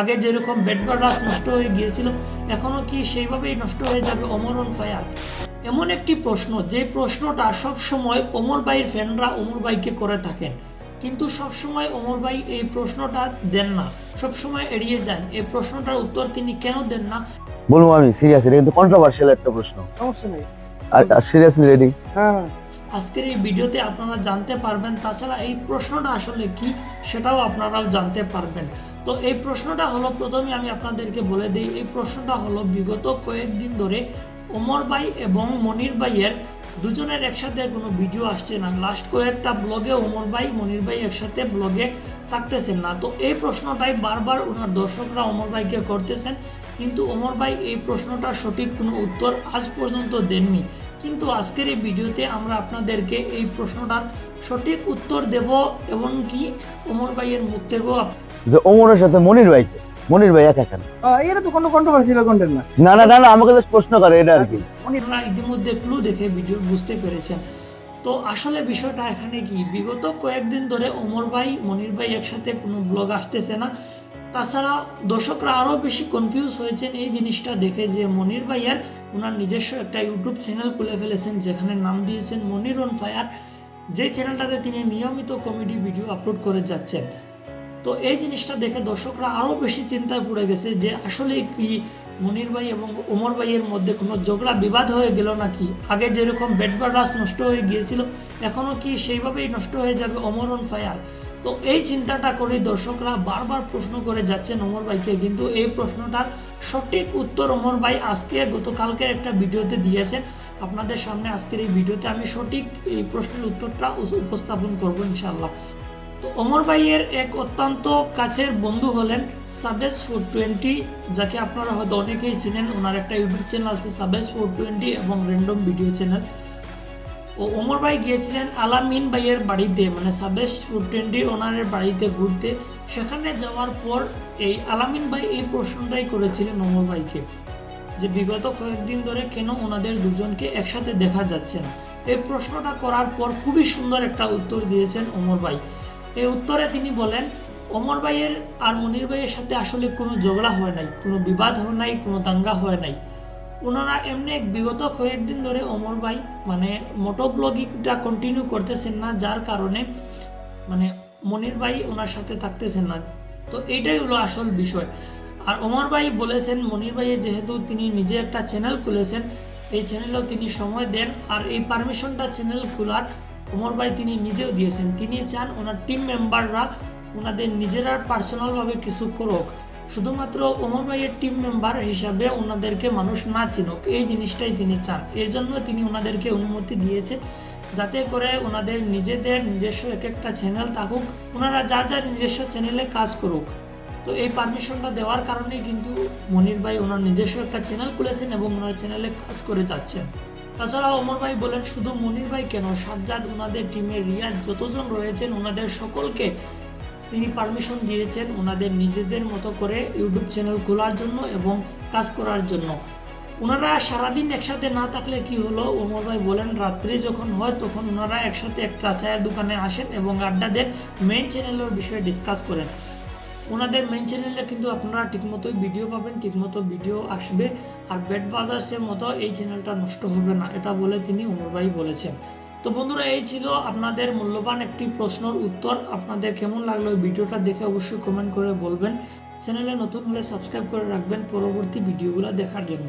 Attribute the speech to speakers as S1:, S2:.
S1: আগে যেরকম বেডবারাস নষ্ট হয়ে গিয়েছিল এখনও কি সেইভাবেই নষ্ট হয়ে যাবে অমর অন ফায়ার? এমন একটি প্রশ্ন যে প্রশ্নটা সব সময় অমর ভাইয়ের ফ্যানরা অমর ভাইকে করে থাকেন। কিন্তু সব সময় অমর ভাই এই প্রশ্নটা দেন না সব সময় এড়িয়ে যান। এই প্রশ্নটার উত্তর তিনি কেন দেন না?
S2: বলব আমি সিরিয়াস এটা কিন্তু কন্ট্রোভার্সিয়াল একটা প্রশ্ন।
S3: সমস্যা নেই।
S2: আর সিরিয়াসলি রেডি
S3: হ্যাঁ।
S1: আজকের এই ভিডিওতে আপনারা জানতে পারবেন, তাছাড়া এই প্রশ্নটা আসলে কি সেটাও আপনারাও জানতে পারবেন। তো এই প্রশ্নটা হলো, প্রথমে আমি আপনাদেরকে বলে দিই, এই প্রশ্নটা হলো, বিগত কয়েকদিন ধরে ওমর ভাই এবং মনির ভাইয়ের দুজনের একসাথে কোনো ভিডিও আসছে না। লাস্ট কয়েকটা ব্লগে ওমর ভাই, মনির ভাই একসাথে ব্লগে থাকতেছেন না। তো এই প্রশ্নটাই বারবার ওনার দর্শকরা ওমর ভাইকে করতেছেন, কিন্তু ওমর ভাই এই প্রশ্নটার সঠিক কোনো উত্তর আজ পর্যন্ত দেননি। কিন্তু আজকের এই ভিডিওতে আমরা আপনাদেরকে এই প্রশ্নটার সঠিক উত্তর দেব এবং কি ওমর ভাইয়ের মুখ থেকেও
S2: যে ওমরের সাথে মনির ভাইকে মনির ভাই একা কেন?
S3: এটা তো কোনো কন্ট্রোভার্সিয়াল কন্টেন্ট না।
S2: না না না না আমাকে জাস্ট প্রশ্ন করে এটা আর কি।
S1: আপনারা ইতিমধ্যে ক্লু দেখে ভিডিও বুঝতে পেরেছেন। তো আসলে বিষয়টা এখানে কি? বিগত কয়েকদিন ধরে ওমর ভাই মনির ভাই একসাথে কোনো ব্লগ আসতেছে না। তাছাড়া দর্শকরা আরও বেশি কনফিউজ হয়েছেন এই জিনিসটা দেখে যে মনির ভাইয়ার ওনার নিজস্ব একটা ইউটিউব চ্যানেল খুলে ফেলেছেন, যেখানে নাম দিয়েছেন মনির অন ফায়ার, যে চ্যানেলটাতে তিনি নিয়মিত কমেডি ভিডিও আপলোড করে যাচ্ছেন। তো এই জিনিসটা দেখে দর্শকরা আরও বেশি চিন্তায় পড়ে গেছে যে আসলে কি মনির ভাই এবং ওমর ভাইয়ের মধ্যে কোনো ঝগড়া, বিবাদ হয়ে গেল নাকি? আগে যেরকম বেডবারাস নষ্ট হয়ে গিয়েছিল এখনও কি সেইভাবেই নষ্ট হয়ে যাবে অমর অন ফায়ার তো এই চিন্তাটা করে দর্শকরা বারবার প্রশ্ন করে যাচ্ছেন ওমর ভাইকে, কিন্তু এই প্রশ্নটার সঠিক উত্তর ওমর ভাই আজকে, গতকালকের একটা ভিডিওতে দিয়েছেন। আপনাদের সামনে আজকের এই ভিডিওতে আমি সঠিক এই প্রশ্নের উত্তরটা উপস্থাপন করব ইনশাল্লাহ তো অমর ভাইয়ের এক অত্যন্ত কাছের বন্ধু হলেন সাবেস ফোর টোয়েন্টি, যাকে আপনারা হয়তো অনেকেই চিনেন। ওনার একটা ইউটিউব চ্যানেল আছে সাবেস ফোর টোয়েন্টি এবং র্যান্ডম ভিডিও চ্যানেল। ও ওমর ভাই গিয়েছিলেন আলামিন ভাইয়ের বাড়িতে মানে সাবেস ফোর টোয়েন্টি ওনারের বাড়িতে ঘুরতে। সেখানে যাওয়ার পর এই আলামিন ভাই এই প্রশ্নটাই করেছিলেন ওমর ভাইকে যে, বিগত কয়েকদিন ধরে কেন ওনাদের দুজনকে একসাথে দেখা যাচ্ছে না? এই প্রশ্নটা করার পর খুবই সুন্দর একটা উত্তর দিয়েছেন ওমর ভাই। এই উত্তরে তিনি বলেন, ওমর ভাইয়ের আর মনির ভাইয়ের সাথে আসলে কোনো ঝগড়া হয় নাই, কোনো বিবাদ হয় নাই, কোনো দাঙ্গা হয় নাই। ওনারা এমনি বিগত কয়েকদিন ধরে ওমর ভাই মানে মোটো ব্লগিংটা কন্টিনিউ করতেছেন না, যার কারণে মানে মনির ভাই ওনার সাথে থাকতেছেন না। তো এইটাই হলো আসল বিষয়। আর ওমর ভাই বলেছেন, মনির ভাইয়ের যেহেতু তিনি নিজে একটা চ্যানেল খুলেছেন, এই চ্যানেলেও তিনি সময় দেন, আর এই পারমিশনটা চ্যানেল খোলার ওমর ভাই তিনি নিজেও দিয়েছেন। তিনি চান ওনার টিম মেম্বাররা ওনাদের নিজেরা পার্সোনালভাবে কিছু করুক। শুধুমাত্র ওমর ভাইয়ের টিম মেম্বার হিসাবে ওনাদেরকে মানুষ না চিনুক, এই জিনিসটাই তিনি চান। এর জন্য তিনি ওনাদেরকে অনুমতি দিয়েছেন যাতে করে ওনাদের নিজেদের নিজস্ব এক একটা চ্যানেল থাকুক, ওনারা যার যার নিজস্ব চ্যানেলে কাজ করুক। তো এই পারমিশনটা দেওয়ার কারণে কিন্তু মনির ভাই ওনার নিজস্ব একটা চ্যানেল খুলেছেন এবং ওনার চ্যানেলে কাজ করে যাচ্ছেন। তাছাড়া ওমর ভাই বলেন, শুধু মনির ভাই কেন? সাজ্জাদ ওনাদের টিমের রিয়াজ যতজন রয়েছেন ওনাদের সকলকে তিনি পারমিশন দিয়েছেন ওনাদের নিজেদের মতো করে ইউটিউব চ্যানেল খোলার জন্য এবং কাজ করার জন্য। ওনারা সারাদিন একসাথে না থাকলে কি হলো? ওমর ভাই বলেন, রাত্রে যখন হয় তখন ওনারা একসাথে একটা চায়ের দোকানে আসেন এবং আড্ডা দেন মেইন চ্যানেলের বিষয়ে ডিসকাস করেন। ওনাদের মেন চ্যানেলে কিন্তু আপনারা ঠিকমতোই ভিডিও পাবেন, ঠিকমতো ভিডিও আসবে। আর ব্যাড ব্রাদার্সের মতো এই চ্যানেলটা নষ্ট হবে না, এটা বলে তিনি ওমর বলেছেন। তো বন্ধুরা, এই ছিল আপনাদের মূল্যবান একটি প্রশ্নর উত্তর। আপনাদের কেমন লাগল ভিডিওটা দেখে অবশ্যই কমেন্ট করে বলবেন। চ্যানেলে নতুন হলে সাবস্ক্রাইব করে রাখবেন। পরবর্তী ভিডিওগুলো দেখার জন্য